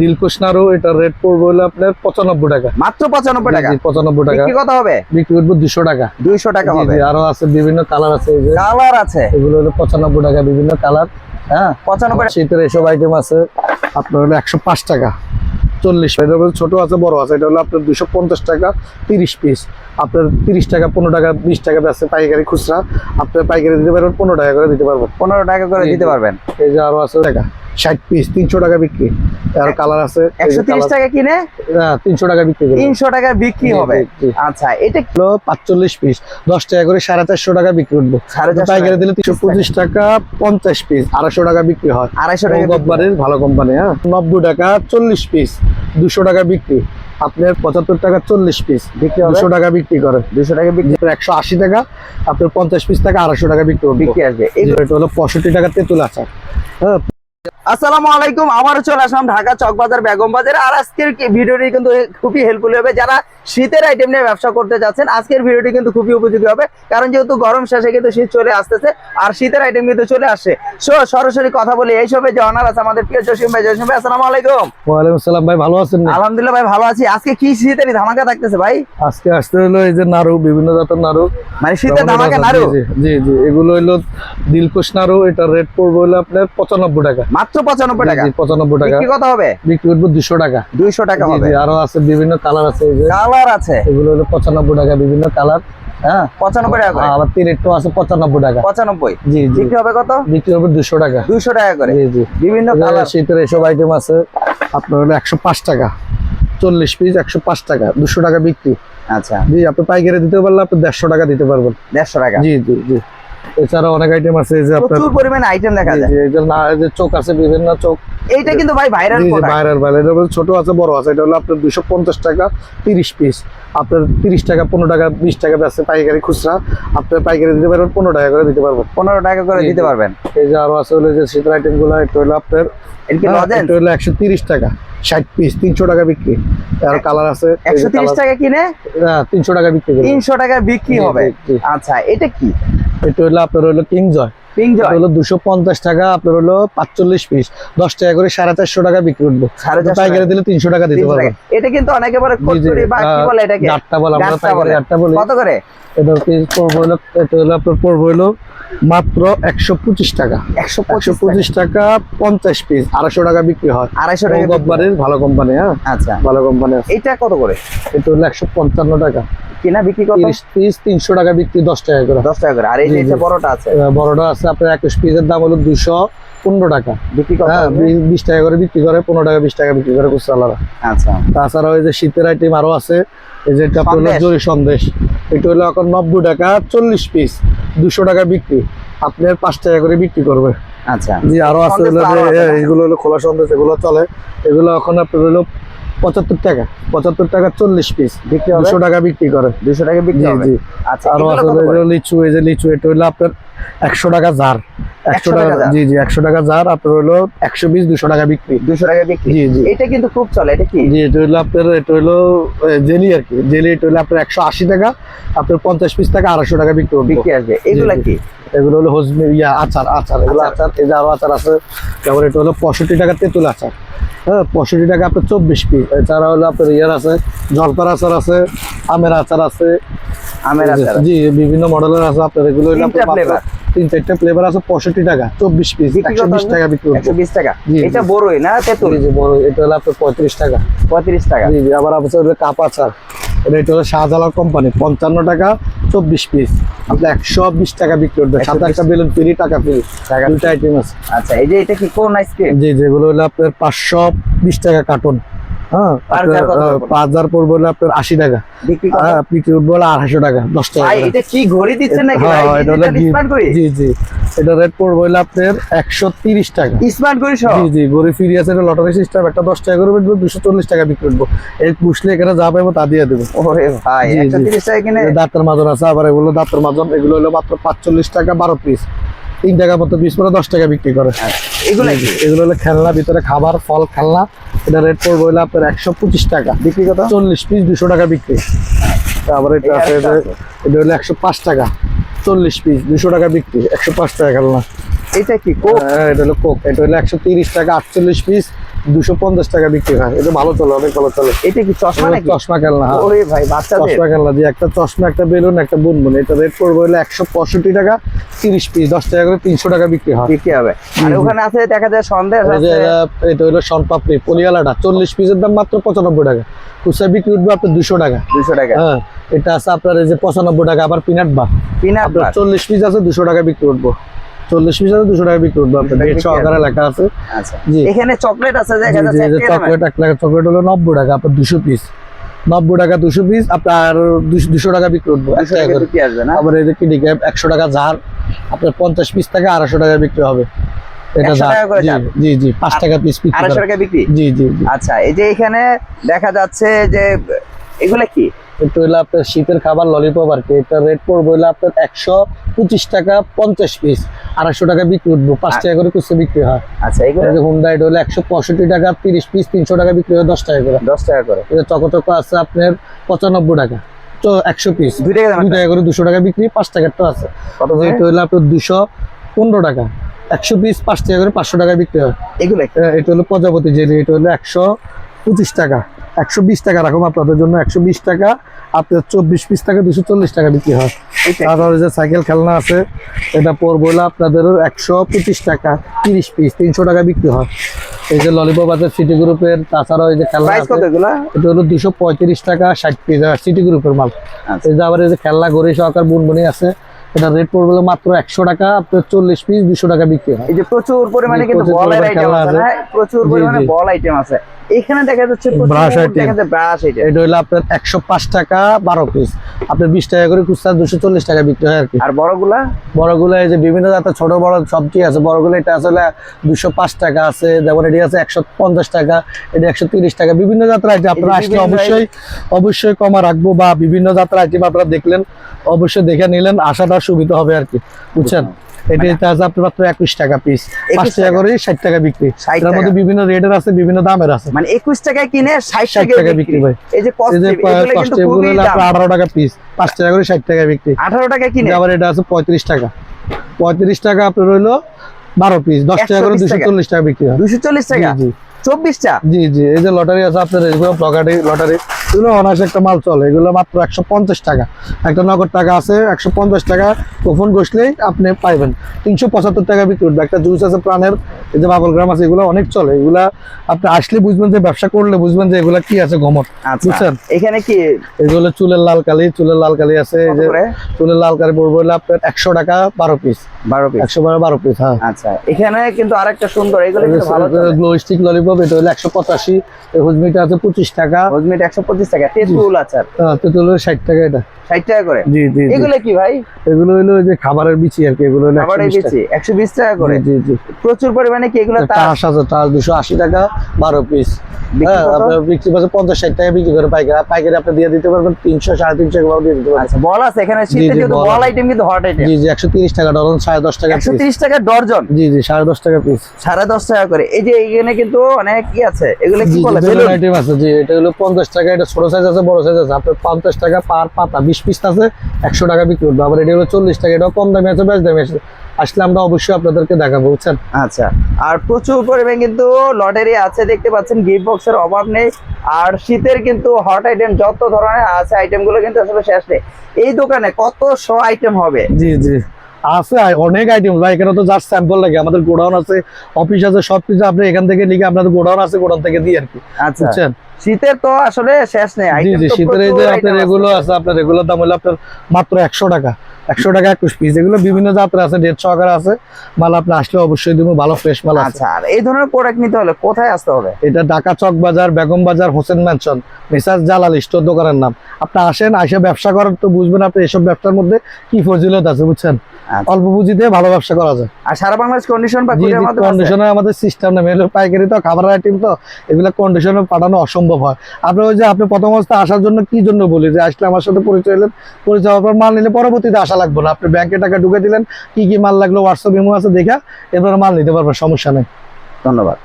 দিলকুশ নাড়ু এটা রেট পড়বে হলো আপনার পঁচানব্বই টাকা। মাত্র পঁচানব্বই টাকা? পঁচানব্বই টাকা। কত হবে? বিক্রি করব দুশো টাকা। দুইশো টাকা হবে। আরও আছে বিভিন্ন কালার আছে কালার আছে। এগুলো হলো পঁচানব্বই টাকা বিভিন্ন কালার হ্যাঁ? পঁচানব্বই শীতের এসব আইটেম আছে আপনার হলো একশো পাঁচ টাকা চল্লিশ এটা হলো ছোট আছে বড় আছে এটা হলো আপনার দুশো পঞ্চাশ টাকা তিরিশ পিস আপনার তিরিশ টাকা পনেরো টাকা বিশ টাকা আছে পাইকারি খুচরা। আপনার পাইকারি দিতে পারবেন পনেরো টাকা করে দিতে পারবেন। পনেরো টাকা করে দিতে পারবেন। এই যে আরও আছে টাকা ষাট পিস তিনশো টাকা বিক্রি। আর কালার আছে একশো তিরিশ টাকা কিনে? তিনশো টাকা বিক্রি তিনশো টাকা বিক্রি হবে। আচ্ছা এটা কি? হলো পাঁচচল্লিশ পিস দশ টাকা করে সাড়ে চারশো টাকা বিক্রি উঠবো পাইকারি দিলে তিনশো পঁচিশ টাকা পঞ্চাশ পিস আড়াইশো টাকা বিক্রি হয়। আড়াইশো টাকা। কোম্পানির ভালো কোম্পানি হ্যাঁ? নব্বই টাকা চল্লিশ পিস দুশো টাকা বিক্রি। আপনার পঁচাত্তর টাকা চল্লিশ পিস বিক্রি হবে? দুশো টাকা বিক্রি করে দুশো টাকা বিক্রি? একশো আশি টাকা আপনার পঞ্চাশ পিস টাকা আড়াইশো টাকা বিক্রি করব। বিক্রি আসবে। এটা হলো পঁয়ষট্টি টাকা তেঁতুল আচার হ্যাঁ? আসসালামু আলাইকুম আবারও চলে আসলাম ঢাকা চকবাজার বেগম বাজারে। আর আজকের ভিডিওটি কিন্তু খুবই হেল্পফুল হবে। যারা শীতের আইটেম নিয়ে ব্যবসা করতে যাচ্ছেন আজকের ভিডিওটি কিন্তু খুবই উপযোগী হবে। কারণ যেহেতু গরম শেষে কিন্তু শীত চলে আসতেছে আর শীতের আইটেম কিন্তু চলে আসছে সো সরাসরি কথা বলি এইসবে যে অনার আছে আমাদের প্রিয় জসিম ভাই। জসিম ভাই আসসালামু আলাইকুম। ওয়ালাইকুম আসসালাম ভাই ভালো আছেন না? আলহামদুলিল্লাহ ভাই ভালো আছি। আজকে কি শীতের ধামাকা থাকতেছে ভাই? আজকে আসতে হলো এই যে নাড়ু বিভিন্ন জাতের নাড়ু। মানে শীতের ধামাকা নাড়ু? জি, জি এগুলো হলো দিলকুশ নাড়ু এটা রেট পড়বে হলো আপনার পঁচানব্বই টাকা। মাত্র পঁচানব্বই টাকা। পঁচানব্বই টাকা। বিক্রি কত হবে? বিক্রি করব দুশো টাকা। দুইশো টাকা হবে। আরও আছে বিভিন্ন কালার আছে কালার আছে। এগুলো হলো পঁচানব্বই টাকা বিভিন্ন কালার হ্যাঁ? পঁচানব্বই টাকা করে। আবার তিন একটু আছে পঁচানব্বই টাকা। পঁচানব্বই। জি জি। বিক্রি হবে কত? বিক্রি হবে দুশো টাকা। দুইশো টাকা করে। জি জি। বিভিন্ন কালার। শীতের এসব আইটেম আছে। আপনার হলো একশো পাঁচ টাকা। চল্লিশ পিস একশো পাঁচ টাকা দুশো টাকা বিক্রি। আচ্ছা। জি আপনি পাইকারি দিতে পারলে আপনি দেড়শো টাকা দিতে পারবেন। দেড়শো টাকা। জি জি জি। এছাড়া অনেক আইটেম আছে যে প্রচুর পরিমাণে আইটেম দেখা যায়। যে না যে চোখ আছে বিভিন্ন চোখ। এইটা কিন্তু ভাই ভাইরাল প্রোডাক্ট বাইরের বাইরে এটা ছোট আছে বড় আছে। এটা হলো আপনার দুশো পঞ্চাশ টাকা তিরিশ পিস আপনার তিরিশ টাকা পনেরো টাকা বিশ টাকা আছে পাইকারি খুচরা। আপনার পাইকারি দিতে পারবেন পনেরো টাকা করে দিতে পারবেন। পনেরো টাকা করে দিতে পারবেন। এই যে আরও আছে হলো যে শীতের আইটেমগুলো এটা হলো আপনার এটা হ্যাঁ, হলো একশো তিরিশ টাকা। ষাট পিস তিনশো টাকা বিক্রি। আর কালার আছে একশো তিরিশ টাকা কিনে? তিনশো টাকা বিক্রি তিনশো টাকা বিক্রি হবে। আচ্ছা এটা কি? এটা হলো আপনার হলো কিং জয় পিঙ্ক জয় হলো দুশো পঞ্চাশ টাকা আপনার হলো পাঁচচল্লিশ পিস দশ টাকা করে সাড়ে চারশো টাকা বিক্রি উঠবো পাইকারি টাকা, দিলে তিনশো টাকা দিতে পারবেন এটা কিন্তু অনেকে বলে বলে এটাকে? বলি। কত করে? এটা পিস পড়ব হলো এটা হলো আপনার পড়ব হলো মাত্র একশো পঁচিশ টাকা। একশো একশো পঁচিশ টাকা। পঞ্চাশ পিস আড়াইশো টাকা বিক্রি হয়। আড়াইশো টাকা। কোম্পানির ভালো কোম্পানি হ্যাঁ? আচ্ছা। ভালো কোম্পানি এটা কত করে? এটা হলো একশো পঞ্চান্ন টাকা। কিনা বিক্রি কত? পিস তিনশো টাকা বিক্রি দশ টাকা করে। দশ টাকা করে। আর এই যে। বড়টা আছে? বড়টা আছে আপনার একুশ পিসের দাম হলো দুশো পনেরো টাকা বিক্রি কত হ্যাঁ বিশ টাকা করে বিক্রি করে পনেরো টাকা বিশ টাকা বিক্রি করে আচ্ছা। তাছাড়া ওই যে শীতের আইটেম আরও আছে এই যে এটা হলো সন্দেশ? জরি সন্দেশ। এটা হলো এখন নব্বই টাকা চল্লিশ পিস দুশো টাকা বিক্রি। আপনার পাঁচ টাকা করে বিক্রি করবে। আচ্ছা। জি আরও আছে হলো যে এগুলো হলো খোলা সন্দেশ এগুলো চলে। এগুলো এখন আপনার হলো পঁচাত্তর টাকা পঁচাত্তর টাকা চল্লিশ পিস বিক্রি দুশো টাকা বিক্রি করে। দুশো টাকা বিক্রি জি আচ্ছা আরও আছে করে? লিচু এই যে লিচু এটা হলো আপনার একশো টাকা জার একশো টাকা জি জি একশো টাকা জার আপনার হলো একশো বিশ দুশো টাকা বিক্রি। দুশো টাকা বিক্রি। জি জি। এটা কিন্তু খুব চলে এটা কি? জি এটা হলো আপনার এটা হলো জেলি আর কি। জেলি এটা হলো আপনার একশো আশি টাকা আপনার পঞ্চাশ পিস টাকা আড়াইশো টাকা বিক্রি বিক্রি আসবে। এগুলা। কি? এগুলো হলো হজমি ইয়া আচার আচার। এগুলো আচার। এই যে আরও আচার আছে তারপর এটা হলো পঁয়ষট্টি টাকা তেঁতুল আচার। হ্যাঁ পঁয়ষট্টি টাকা আপনার চব্বিশ পিস। এছাড়া হলো আপনার ইয়ার আছে জলপার আচার আছে আমের আচার আছে। আমের আচার। জি বিভিন্ন মডেলের আছে আপনার এগুলো হলো আপনার? তিন চারটা ফ্লেভার আছে পঁয়ষট্টি টাকা চব্বিশ পিস একশো বিশ টাকা বিক্রি একশো বিশ টাকা? এটা বড়ই না তেঁতুল? বড় এটা হলো আপনার পঁয়ত্রিশ টাকা। পঁয়ত্রিশ টাকা? জি আবার আপনার কাপ আচার এটা হলো শাহজালাল কোম্পানি পঞ্চান্ন টাকা চব্বিশ পিস আপনি একশো বিশ টাকা বিক্রি করবেন 120 সাথে একটা বেলুন ফ্রি টাকা ফ্রি। টাকা দুইটা আইটেম আছে। আচ্ছা এই যে এটা কি কোন আইসক্রিম জি যেগুলো হলো আপনার পাঁচশো বিশ টাকা কার্টন পার আপনার, হাজার কত আহ, করে? পাঁচ হাজার পড়বে হলো আপনার আশি টাকা। বিক্রি কত বিক্রি উঠবে হলো আড়াইশো টাকা দশ টাকা এটা কি ঘড়ি দিচ্ছেন নাকি এটা হলো ডিজিটাল স্মার্ট ঘড়ি? জি জি। এটা রেট পড়বে হলো আপনার একশো তিরিশ টাকা। স্মার্ট ঘড়ি সহ? জি জি গড়ি ফিরি আছে এটা লটারি সিস্টেম একটা দশ টাকা করে বেচবো দুশো চল্লিশ টাকা বিক্রি করব। এই পুষলে এখানে যা পাবো তা দিয়ে দেবো। দাঁতের মাজন আছে আবার এগুলো দাঁতের মাজন এগুলো হলো মাত্র পাঁচচল্লিশ টাকা বারো পিস তিন টাকা মতো পিস করে দশ টাকা বিক্রি করে। এগুলো জি, জি। এগুলো হলো খেলনা ভিতরে খাবার ফল খেলনা। এটা রেট পড়বে হলো আপনার একশো পঁচিশ টাকা। বিক্রি কত? চল্লিশ পিস দুশো টাকা বিক্রি। তারপরে এটা। এটা হলো একশো পাঁচ টাকা। চল্লিশ পিস দুশো টাকা বিক্রি একশো পাঁচ টাকা খেলনা। এটা কি কোক? হ্যাঁ এটা হলো কোক। এটা হলো একশো তিরিশ টাকা আটচল্লিশ পিস। দুশো পঞ্চাশ টাকা বিক্রি হয়। এটা ভালো চলে অনেক ভালো চলে। এটা কি চশমা নাকি? চশমা খেলনা হ্যাঁ। ওরে ভাই বাচ্চাদের। চশমা খেলনা দিয়ে একটা চশমা একটা বেলুন একটা বুনবুন। এটা রেট পড়বে হলে একশো পঁয়ষট্টি টাকা তিরিশ পিস দশ টাকা করে তিনশো টাকা বিক্রি হয়। বিক্রি হবে। আর ওখানে আছে দেখা যায় সন্দেশ যে আছে। এটা- এটা হলো সনপাপড়ি পলিয়ালাটা। চল্লিশ পিসের দাম মাত্র পঁচানব্বই টাকা। খুচরা বিক্রি উঠবে আপনার দুশো টাকা। দুশো টাকা। হ্যাঁ এটা আছে আপনার এই যে পঁচানব্বই টাকা আবার পিনাট বার। পিনাট চল্লিশ পিস আছে দুশো টাকা বিক্রি উঠবো। চল্লিশ পিস আছে দুশো টাকা বিক্রি উঠবো আপনার লেখা আছে। আচ্ছা। এখানে চকলেট আছে। চকলেট এক টাকা চকলেট হলো নব্বই টাকা আপনার দুশো পিস। নব্বই টাকা দুশো পিস আপনার দুশো- টাকা বিক্রি উঠবো এক দুশো টাকা টাকা করে। আসবে না? আবার এই যে কিডি ক্যাপ একশো টাকা ঝাড় আপনার পঞ্চাশ পিস থেকে আড়াইশো টাকা বিক্রি হবে। এটা 100 ঝাড় টাকা করে জি জি পাঁচ টাকা পিস আড়াইশো টাকা বিক্রি? জি জি। আচ্ছা এই যে এখানে দেখা যাচ্ছে যে এগুলা কি? একটু হলো আপনার শীতের খাবার ললিপপ আর কি। এটা রেট পড়বে হলো আপনার একশো পঁচিশ টাকা পঞ্চাশ পিস আড়াইশো টাকা বিক্রি উঠবো পাঁচ টাকা করে কুচে বিক্রি হয়। আচ্ছা এগুলো হুন্ডা এটা হলো একশো পঁয়ষট্টি টাকা তিরিশ পিস তিনশো টাকা বিক্রি হয় দশ টাকা করে। দশ টাকা করে। এটা চকচক আছে আপনার পঁচানব্বই টাকা। তো একশো পিস দুই টাকা দুই টাকা করে দুশো টাকা বিক্রি পাঁচ টাকারটা আছে? এটা হলো আপনার দুশো পনেরো টাকা। একশো পিস পাঁচ টাকা করে পাঁচশো টাকা বিক্রি হয়। এগুলো এটা হলো প্রজাপতি জেলি এটা হলো একশো পঁচিশ টাকা। একশো বিশ টাকা রাখুন আপনাদের জন্য একশো বিশ টাকা আপনার চব্বিশ পিস টাকা দুশো চল্লিশ টাকা বিক্রি হয়। তারপরে যে সাইকেল খেলনা আছে এটা পড়বে হলো আপনাদের একশো পঁচিশ টাকা তিরিশ পিস তিনশো টাকা বিক্রি হয়। এই যে ললিপপ আছে সিটি গ্রুপের তাছাড়াও এই যে খেলনা এটা হলো দুশো পঁয়ত্রিশ টাকা ষাট পিস সিটি গ্রুপের মাল। আচ্ছা। এই যে আবার এই যে খেলনা গড়ি সহকার বুনবুনি আছে এটা রেট পড়বে মাত্র একশো টাকা আপনার চল্লিশ পিস দুশো টাকা বিক্রি হয়। এই যে প্রচুর পরিমাণে কিন্তু পরিমাণে আইটেম আছে। প্রচুর পরিমাণে বল আইটেম আছে। এখানে দেখা যাচ্ছে ব্রাশ আইটেম এটা হলো আপনার একশো পাঁচ টাকা বারো পিস আপনার বিশ টাকা করে দুশো চল্লিশ টাকা বিক্রি হয় আর কি। আর বড়গুলা? বড়গুলো এই যে বিভিন্ন জাতের ছোট বড় সবজি আছে? বড়গুলো এটা আসলে দুশো পাঁচ টাকা আছে যেমন এটি আছে একশো পঞ্চাশ টাকা এটা একশো তিরিশ টাকা। বিভিন্ন জাতের আইটেম আপনারা আসলে অবশ্যই অবশ্যই কমা রাখব বা বিভিন্ন জাতের আইটেম আপনারা দেখলেন অবশ্যই দেখে নিলেন আসাটা সুবিধা হবে আর কি। বুঝছেন? এটা এটা আছে আপনার মাত্র একুশ টাকা পিস পাঁচ টাকা। টাকা? করে ষাট টাকা বিক্রি। এটার মধ্যে বিভিন্ন রেটের আছে বিভিন্ন দামের আছে। মানে একুশ টাকায় কিনে ষাট 60 টাকা টাকা বিক্রি। বিক্রি ভাই। এই যে এই যে কস্টিপ এগুলো কিন্তু কস্টেবল খুবই হলো দাম। আপনার আঠারো টাকা পিস পাঁচ টাকা করে ষাট টাকা বিক্রি। আঠারো টাকা কিনে? আবার এটা আছে পঁয়ত্রিশ টাকা। পঁয়ত্রিশ টাকা আপনার হইল বারো পিস দশ টাকা করে দুশো চল্লিশ টাকা বিক্রি হয়। দুশো চল্লিশ টাকা। চব্বিশটা? জি জি এই যে লটারি আছে আপনার এগুলো লটারি লটারি। এগুলো অনায়াসে একটা মাল চলে এগুলো মাত্র একশো পঞ্চাশ টাকা। একটা নগদ টাকা আছে একশো পঞ্চাশ টাকা কুপন ঘষলেই আপনি পাইবেন। তিনশো পঁচাত্তর টাকা বিক্রি উঠবে একটা জুস আছে প্রাণের এই যে বাবলগ্রাম আছে এগুলো অনেক চলে। এগুলা আপনি আসলে বুঝবেন যে ব্যবসা করলে বুঝবেন যে এগুলা কি আছে গমত আচ্ছা বুঝছেন? এখানে কি? এগুলো চুলের লাল কালি চুলের লাল কালি আছে এই যে চুলের লাল কালি পড়বে হলো আপনার একশো টাকা বারো পিস বারো পিস একশো বারো বারো পিস হ্যাঁ। আচ্ছা এখানে কিন্তু আরেকটা সুন্দর এগুলো ভালো গ্লো স্টিক ললিপপ এটা হলো একশো পঁচাশি হুজমিটা আছে পঁচিশ টাকা। হজমিট একশো পঁচিশ টাকা তেঁতুল আচার। তেঁতুল হলো ষাট টাকা এটা। ষাট টাকা করে? জি জি। এগুলো কি ভাই? এগুলো হলো যে খাবারের বিচি আর কি এগুলো হলো আবার 120 একশো বিশ টাকা করে? জি জি জি। প্রচুর পরিমাণে কি এগুলো তাস? আছে তাস দুশো আশি টাকা বারো পিস বিক্রি হ্যাঁ পঞ্চাশ ষাট টাকা বিক্রি করে। পাইকারি আর পাইকারি আপনি দিয়ে দিতে পারবেন তিনশো সাড়ে তিনশো এগুলো দিয়ে দিতে পারবেন। বল আছে এখানে শীতের যেহেতু বল বল আইটেম কিন্তু হট আইটেম জি জি একশো তিরিশ টাকা ডজন সাড়ে দশ টাকা একশো তিরিশ টাকা ডর্জন? জি জি সাড়ে দশ টাকা পিস সাড়ে দশ টাকা করে। এই যে এখানে কিন্তু অনেক কি আছে এগুলো কি বলে? বেলুন? আইটেম আছে জি এটা হলো পঞ্চাশ টাকা এটা ছোট সাইজ আছে বড় সাইজ আছে। আপনার পঞ্চাশ টাকা পার পাতা বিশ পিস আছে একশো টাকা বিক্রি করব। আবার এটা হলো চল্লিশ টাকা এটা কম দামে আছে বেশ দামে আছে। আসলে আমরা অবশ্যই আপনাদেরকে দেখাবো বুঝছেন? আচ্ছা আর প্রচুর পরিমাণে কিন্তু লটারি আছে দেখতে পাচ্ছেন গিফট বক্সের অভাব নেই। আর শীতের কিন্তু হট আইটেম যত ধরনের আছে আইটেমগুলো কিন্তু আসলে শেষ নেই। এই দোকানে কত শো আইটেম হবে? জি জি। আছে অনেক আইটেম ভাই এখানে তো জাস্ট স্যাম্পল লাগে আমাদের গোডাউন আছে অফিস আছে সব কিছু আপনি এখান থেকে লিখে আপনাদের গোডাউন আছে গোডাউন থেকে দিয়ে আর কি আচ্ছা। শীতের তো আসলে শেষ নেই জি item জি তো শীতের এই যে আপনার এগুলো আছে। আপনার দাম হলো আপনার মাত্র একশো টাকা একশো টাকা একুশ পিস এগুলো বিভিন্ন জাতের আছে সহকারে আছে মাল আপনি আসলে অবশ্যই দিব ভালো ফ্রেশ মাল আছে। আচ্ছা আর এই ধরনের প্রোডাক্ট নিতে হলে কোথায় আসতে হবে? এটা ঢাকা চক বাজার বেগম বাজার হোসেন ম্যানশন মেসাজ জালাল স্টোর দোকানের নাম। আপনি আসেন আসে ব্যবসা করেন তো বুঝবেন আপনি এসব ব্যবসার মধ্যে কি ফজিলত আছে বুঝছেন? আচ্ছা। অল্প পুঁজিতে ভালো ব্যবসা করা যায়। আর সারা বাংলাদেশ কন্ডিশন বা? কন্ডিশনে আমাদের সিস্টেম নেই। পাইকারি তো খাবার আইটেম তো এগুলো কন্ডিশনে পাঠানো অসম্ভব। হয়। আপনার ওই যে আপনি প্রথম অবস্থায় আসার জন্য কি জন্য বলি? যে আসলে আমার সাথে পরিচয় হলেন পরিচয় হওয়ার পর মাল নিলে পরবর্তীতে আসা লাগবে না। আপনি ব্যাংকে টাকা ঢুকে দিলেন, কি কি মাল লাগল হোয়াটসঅ্যাপ ইমো আছে, দেখা এবার মাল নিতে পারবেন, সমস্যা নেই। ধন্যবাদ।